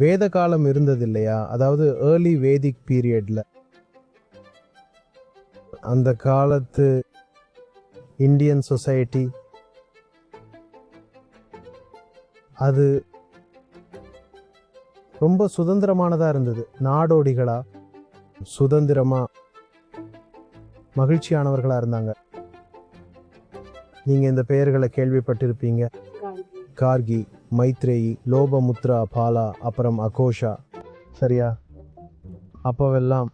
வேத காலம் இருந்தது இல்லையா அதாவது ஏர்லி வேதிக் பீரியட்ல அந்த காலத்து இந்தியன் சொசைட்டி அது ரொம்ப சுதந்திரமானதா இருந்தது. நாடோடிகளா சுதந்திரமா மகிழ்ச்சியானவர்களா இருந்தாங்க. நீங்க இந்த பெயர்களை கேள்விப்பட்டிருப்பீங்க. கார்கி. மைத்ரேயி லோபமுத்ரா பாலா அப்புறம் அகோஷா. சரியா? அப்போவெல்லாம்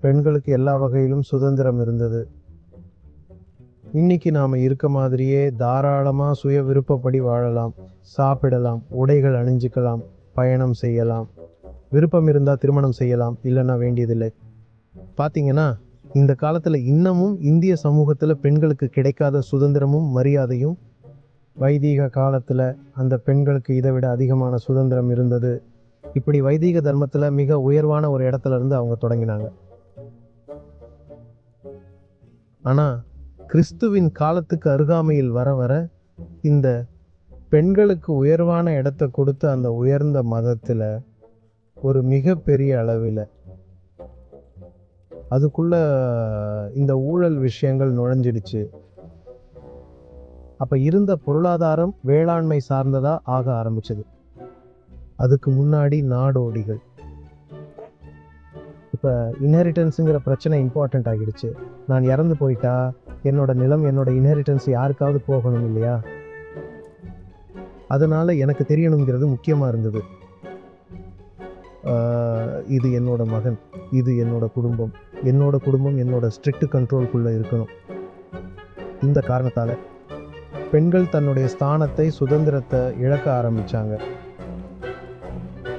பெண்களுக்கு எல்லா வகையிலும் சுதந்திரம் இருந்தது. இன்னைக்கு நாம் இருக்க மாதிரியே தாராளமாக சுய விருப்பப்படி வாழலாம். சாப்பிடலாம் உடைகள் அணிஞ்சிக்கலாம் பயணம் செய்யலாம். விருப்பம் இருந்தால் திருமணம் செய்யலாம் இல்லைன்னா வேண்டியதில்லை. பார்த்தீங்கன்னா இந்த காலத்தில் இன்னமும் இந்திய சமூகத்தில் பெண்களுக்கு கிடைக்காத சுதந்திரமும் மரியாதையும் வைதீக காலத்தில் அந்த பெண்களுக்கு இதை விட அதிகமான சுதந்திரம் இருந்தது. இப்படி வைதீக தர்மத்தில் மிக உயர்வான ஒரு இடத்துல இருந்து அவங்க தொடங்கினாங்க. ஆனால் கிறிஸ்துவின் காலத்துக்கு அருகாமையில் வர வர இந்த பெண்களுக்கு உயர்வான இடத்தை கொடுத்த அந்த உயர்ந்த மதத்தில் ஒரு மிகப்பெரிய அளவில் அதுக்குள்ள இந்த ஊழல் விஷயங்கள் நுழைஞ்சிடுச்சு. அப்போ இருந்த பொருளாதாரம் வேளாண்மை சார்ந்ததா ஆக ஆரம்பிச்சது. அதுக்கு முன்னாடி நாடோடிகள். இப்போ இன்ஹெரிட்டன்ஸுங்கிற பிரச்சனை இம்பார்ட்டண்ட் ஆகிடுச்சு. நான் இறந்து போயிட்டா என்னோட நிலம் என்னோட இன்ஹெரிட்டன்ஸ் யாருக்காவது போகணும் இல்லையா? அதனால எனக்கு தெரியணுங்கிறது முக்கியமாக இருந்தது. இது என்னோட மகன் இது என்னோட குடும்பம். என்னோட குடும்பம் என்னோட ஸ்ட்ரிக்ட் கண்ட்ரோல்குள்ளே இருக்கணும். இந்த காரணத்தால் பெண்கள் தன்னுடைய ஸ்தானத்தை சுதந்திரத்தை இழக்க ஆரம்பித்தாங்க